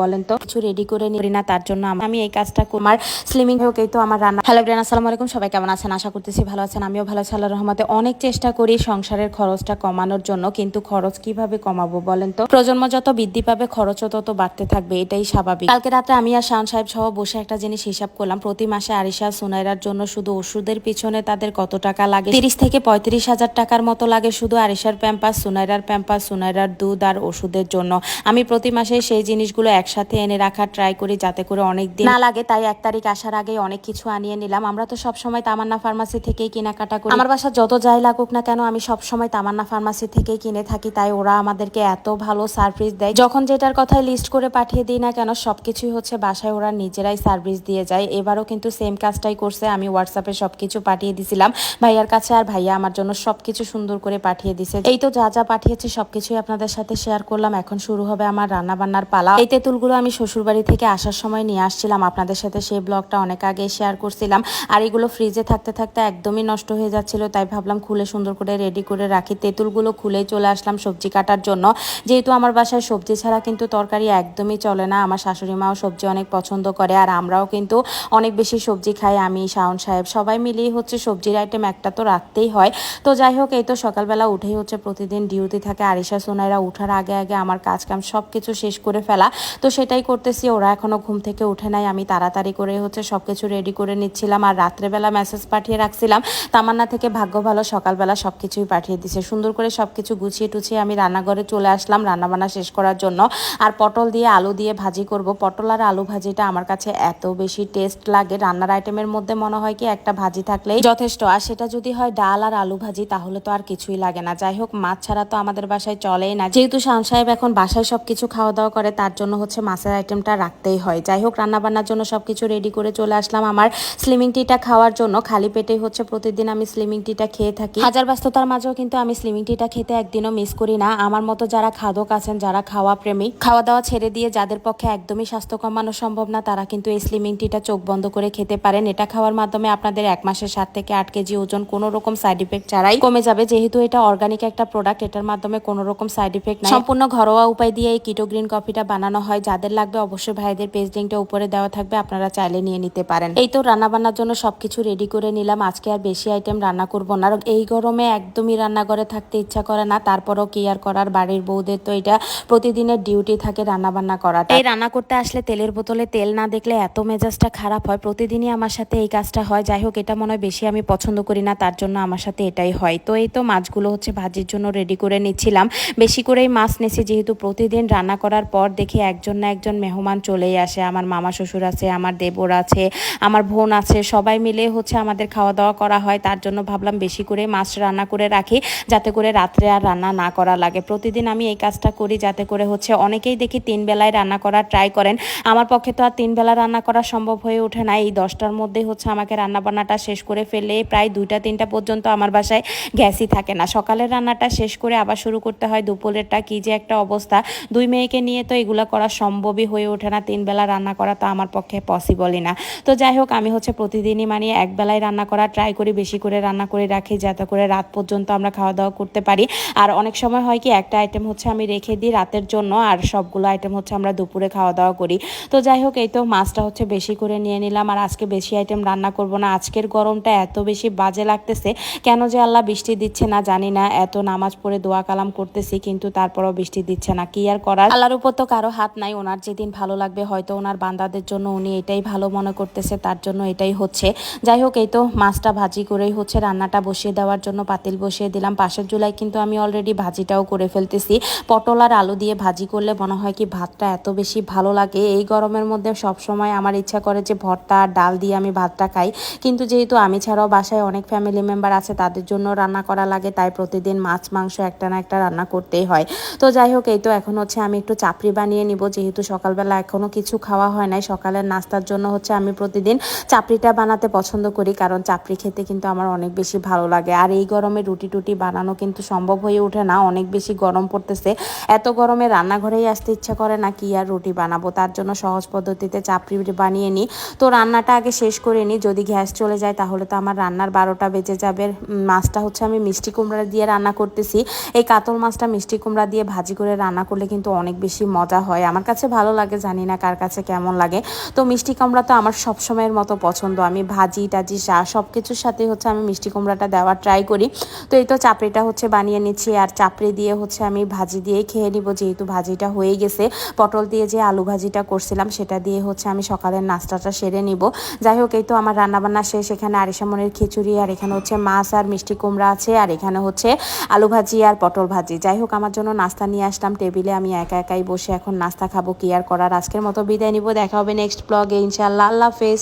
বলেন তো, কিছু রেডি করে নিই না, তার জন্য আমি এই কাজটা। আমার স্লিমিং হোক এই তো আমার রান্না হ্যালো ব্রেন আসসালামু আলাইকুম, সবাই কেমন আছেন? আশা করতেছি ভালো আছেন। আমিও ভালো আছি, আল্লাহর রহমতে। অনেক চেষ্টা করি সংসারের খরচটা কমানোর জন্য, কিন্তু খরচ কীভাবে কমাবো বলেন তো? প্রজন্ম যত বৃদ্ধি পাবে, খরচও তত বাড়তে থাকবে, এটাই স্বাভাবিক। কালকে রাতে আমি আর শান সাহেব সহ বসে একটা জিনিস হিসাব করলাম। প্রতি মাসে আরিশা সুনাইরার জন্য শুধু ওষুধের পিছনে তাদের কত টাকা লাগে? তিরিশ থেকে পঁয়ত্রিশ হাজার টাকার মতো লাগে শুধু আরিশার প্যাম্পাস, সুনাইরার প্যাম্পাস, সুনাইরার দুধ আর ওষুধের জন্য। আমি প্রতি মাসে সেই জিনিসগুলো একসাথে এনে রাখার ট্রাই করি যাতে করে অনেক দিন না লাগে তাই এক তারিখ আসার আগে অনেক কিছু আনিয়ে নিলাম। আমরা তো সব সময় তামান্না ফার্মাসি থেকেই কেনাকাটা করি। আমার বাসা যত যাই লাগুক না কেন আমি সব সময় তামান্না ফার্মাসি থেকেই কিনে থাকি তাই ওরা আমাদেরকে এত ভালো সার্ভিস দেয়। যখন যেটার কথাই লিস্ট করে পাঠিয়ে দিই না কেন সবকিছুই হচ্ছে বাসায় ওরা নিজেরাই সার্ভিস দিয়ে যায়। এবারও কিন্তু সেম কাজটাই করছে আমি হোয়াটসঅ্যাপে সবকিছু পাঠিয়ে দিছিলাম। ভাইয়ার কাছে আর ভাইয়া আমার জন্য সবকিছু সুন্দর করে পাঠিয়ে দিছে। এই তো যা যা পাঠিয়েছি সবকিছুই আপনাদের সাথে শেয়ার করলাম। এখন শুরু হবে আমার রান্না বান্নার পালা। এই তেঁতুলগুলো আমি শ্বশুরবাড়ি থেকে আসার সময় নিয়ে আসছিলাম। আপনাদের সাথে সেই ব্লগটা অনেক আগে শেয়ার করছিলাম। আর এগুলো ফ্রিজে থাকতে থাকতে একদমই নষ্ট হয়ে যাচ্ছিল, তাই ভাবলাম খুলে সুন্দর করে রেডি করে রাখি। তেঁতুলগুলো খুলে চলে আসলাম সবজি কাটার জন্য। যেহেতু আমার বাসায় সবজি ছাড়া কিন্তু তরকারি একদমই চলে না, আমার শাশুড়ি মাও সবজি অনেক পছন্দ করে, আর আমরাও কিন্তু অনেক বেশি সবজি খাই, আমি, শাওন সাহেব, সবাই মিলিয়ে হচ্ছে সবজির আইটেম একটা তো রাখতেই হয়। তো যাই হোক, এই তো সকালবেলা উঠেই হচ্ছে প্রতিদিন ডিউটি থাকে। আরিশা, সোনাইরা উঠার আগে আগে আমার কাজ কাম সব কিছু শেষ করে ফেলা। তো সেটাই করতেছি, ওরা এখনও ঘুম থেকে উঠে নাই, আমি তাড়াতাড়ি করে হচ্ছে সব কিছু রেডি করে নিচ্ছিলাম আর রাত্রেবেলা মেসেজ পাঠিয়ে রাখছিলাম। তামান্না থেকে ভাগ্য ভালো সকালবেলা সব কিছুই পাঠিয়ে দিছে। সুন্দর করে সব কিছু গুছিয়ে টুছিয়ে আমি রান্নাঘরে চলে আসলাম রান্নাবান্না শেষ করার জন্য। আর পটল দিয়ে আলু দিয়ে ভাজি করব। পটল আর আলু ভাজিটা আমার কাছে এত বেশি টেস্ট লাগে। রান্নার আইটেমের মধ্যে মনে হয় কি একটা ভাজি থাকলেই যথেষ্ট। আর সেটা যদি হয় ডাল আর আলু ভাজি, তাহলে তো আর কিছুই লাগে না। যাই হোক, মাছ ছাড়া তো আমাদের বাসায় চলেই না। যেহেতু শান সাহেব এখন বাসায় সব কিছু খাওয়া দাওয়া করে, তার জন্য হচ্ছে মাছের আইটেমটা রাখতেই হয়। যাই হোক রান্নাবান্নার জন্য সব কিছু রেডি করে চলে আসলাম আমার স্লিমিং টিটা খাওয়ার জন্য। খালি পেটেই হচ্ছে প্রতিদিন আমি স্লিমিং টিটা খেয়ে থাকি। হাজার ব্যস্ততার মাঝেও কিন্তু আমি স্লিমিং টিটা খেতে একদিনও মিস করি না। আমার মতো যারা খাদক আছেন, যারা খাওয়া প্রেমী খাওয়া দাওয়া ছেড়ে দিয়ে যাদের পক্ষে একদমই স্বাস্থ্য কমানো সম্ভব না, তারা কিন্তু এই স্লিমিং টিটা চোখ বন্ধ করে খেতে পারেন। এটা খাওয়ার মাধ্যমে আপনাদের এক মাসের সাত থেকে আট কেজি ওজন কোনো রকম সাইড ইফেক্ট ছাড়াই কমে যাবে। যেহেতু এটা অর্গানিক একটা প্রোডাক্ট এটার মাধ্যমে কোনো রকম সাইড ইফেক্ট সম্পূর্ণ ঘরোয়া উপায় দিয়ে এই কিটো গ্রিন কফিটা বানানো হয় যাদের লাগবে অবশ্যই ভাইদের পেজ লিঙ্কটা উপরে দেওয়া থাকবে, আপনারা চাইলে নিয়ে নিতে পারেন। এই তো রান্না বান্নার জন্য সবকিছু রেডি করে নিলাম। আজকে আর বেশি আইটেম রান্না করব না। আর এই গরমে একদমই রান্নাঘরে থাকতে ইচ্ছা করে না। তারপরও কি আর করার? বাড়ির বউদের তো এটা প্রতিদিনের ডিউটি থাকে রান্না বান্না করাটা। এই রান্না করতে আসলে তেলের বোতলে তেল না দেখলে এত মেজাজটা খারাপ হয়। প্রতিদিনই আমার সাথে এই কাজটা হয়। যাই হোক, এটা মনে হয় বেশি আমি পছন্দ করি না। তার জন্য আমার সাথে এটাই হয়। তো এই তো মাছগুলো হচ্ছে ভাজির জন্য রেডি করে নিচ্ছিলাম। বেশি করেই মাছ নেছি যেহেতু প্রতিদিন রান্না করার পর দেখি একজন না একজন মেহমান চলেই আসে। আমার মামা শ্বশুর আছে, আমার দেবর আছে, আমার বোন আছে, সবাই মিলে হচ্ছে আমাদের খাওয়া দাওয়া করা হয়। তার জন্য ভাবলাম বেশি করে মাছ রান্না করে রাখি, যাতে করে রাত্রে আর রান্না না করা লাগে। প্রতিদিন আমি এই কাজটা করি যাতে করে হচ্ছে অনেকেই দেখি তিন বেলায় রান্না করার ট্রাই করেন। আমার পক্ষে তো আর তিন বেলা রান্না করা সম্ভব হয়ে ওঠে না। এই দশটার মধ্যে হচ্ছে আমাকে রান্না বান্নাটা শেষ করে ফেলে প্রায় দুইটা, তিনটা পর্যন্ত আমার বাসায় গ্যাসই থাকে না। সকালের রান্নাটা শেষ করে আবার শুরু করতে হয় দুপুরেরটা। কি যে একটা অবস্থা। দুই মেয়েকে নিয়ে তো এগুলো করা সম্ভবই হয়ে ওঠে না, তিন বেলা রান্না করা তো আমার পক্ষে পসিবলই না। তো যাই হোক, আমি হচ্ছে প্রতিদিনই মানে এক বেলায় রান্না করা ট্রাই করি, বেশি করে রান্না করে রাখি যাতে করে রাত পর্যন্ত আমরা খাওয়া দাওয়া করতে পারি। আর অনেক সময় হয় কি, একটা আইটেম হচ্ছে আমি রেখে দিই রাতের জন্য, আর সবগুলো আইটেম হচ্ছে আমরা দুপুরে খাওয়া দাওয়া করি। তো যাই হোক, এই তো মাছটা হচ্ছে বেশি করে নিয়ে নিলাম, আর আজকে বেশি আইটেম রান্না করব না। আজকের গরমটা এত বেশি বাজে লাগতেছে, কেন যে আল্লাহ বৃষ্টি দিচ্ছে না জানি না, এত নামাজ পড়ে দোয়া কালাম করতেছি, কিন্তু তারপরও বৃষ্টি দিচ্ছে না, কি আর করার? আল্লাহর উপর তো কারও হাত নাই। ওনার যেদিন ভালো লাগবে হয়তো ওনার বান্দাদের জন্য উনি এটাই ভালো মনে করতেছে, তার জন্য এটাই হচ্ছে। যাই হোক, এই তো মাছটা ভাজি করেই হচ্ছে, রান্নাটা বসিয়ে দেওয়ার জন্য পাতিল বসিয়ে দিলাম। পাশের জুলাই কিন্তু আমি অলরেডি ভাজিটাও করে ফেলতেছি। পটল আর আলু দিয়ে ভাজি করলে মনে হয় কি ভাতটা এত বেশি ভালো লাগে। এই গরমের মধ্যে সব সময় আমার ইচ্ছা করে যে ভর্তা আর ডাল দিয়ে আমি ভাতটা খাই। কিন্তু যেহেতু আমি ছাড়াও বাসায় অনেক ফ্যামিলি মেম্বার আছে, তাদের জন্য রান্না করা লাগে, তাই প্রতিদিন মাছ, মাংস একটা না একটা রান্না করতেই হয়। তো যাই হোক, এই তো এখন হচ্ছে আমি একটু চাপড়ি বানিয়ে নিব যেহেতু সকালবেলা এখনও কিছু খাওয়া হয় নাই, সকালের নাস্তার জন্য হচ্ছে আমি প্রতিদিন চাপড়িটা বানাতে পছন্দ করি, কারণ চাপড়ি খেতে কিন্তু আমার অনেক বেশি ভালো লাগে। আর এই গরমে রুটি টুটি বানানো কিন্তু সম্ভব হয়ে ওঠে না, অনেক বেশি গরম পড়তেছে। এত গরমে রান্নাঘরেই আসতে ইচ্ছা করে না কি আর রুটি বানাবো, তার জন্য সহজ পদ্ধতিতে চাপড়ি বানিয়ে নিই। তো রান্নাটা আগে শেষ করে নিই, যদি গ্যাস চলে যায় তাহলে তো আমার রান্নার বারোটা বেজে যাবে। মাছটা হচ্ছে আমি মিষ্টি কুমড়া দিয়ে রান্না করতেছি। এই কাতল মাছটা মিষ্টি কুমড়া দিয়ে ভাজি করে রান্না করলে কিন্তু অনেক বেশি মজা হয়। আমার কাছে ভালো লাগে, জানি না কার কাছে কেমন লাগে। তো মিষ্টি কুমড়া তো আমার সবসময়ের মতো পছন্দ। আমি ভাজি টাজি চা সব কিছুর সাথে হচ্ছে আমি মিষ্টি কুমড়াটা দেওয়ার ট্রাই করি। তো এই তো চাপড়িটা হচ্ছে বানিয়ে নিচ্ছি আর চাপড়ি দিয়ে হচ্ছে আমি ভাজি দিয়ে খেয়ে নিব, যেহেতু ভাজিটা হয়ে গেছে। পটল দিয়ে যে আলু ভাজিটা করছিলাম, সেটা দিয়ে হচ্ছে আমি সকালের নাস্তাটা সেরে নিব। যাই হোক, এই তো আমার রান্নাবান্না শেষ। এখানে আরিসামনের খিচুড়ি, আর এখানে হচ্ছে মাছ আর মিষ্টি কুমড়া আছে, আর এখানে হচ্ছে আলু ভাজি আর পটল ভাজি। যাই হোক, আমার জন্য নাস্তা নিয়ে আসলাম। টেবিলে আমি একা একাই বসে এখন নাস্তা খাব কি আর করার। আজকের মতো বিদায় নিব, দেখা হবে নেক্সট ব্লগে ইনশাল্লাহ আল্লাহ হাফেজ।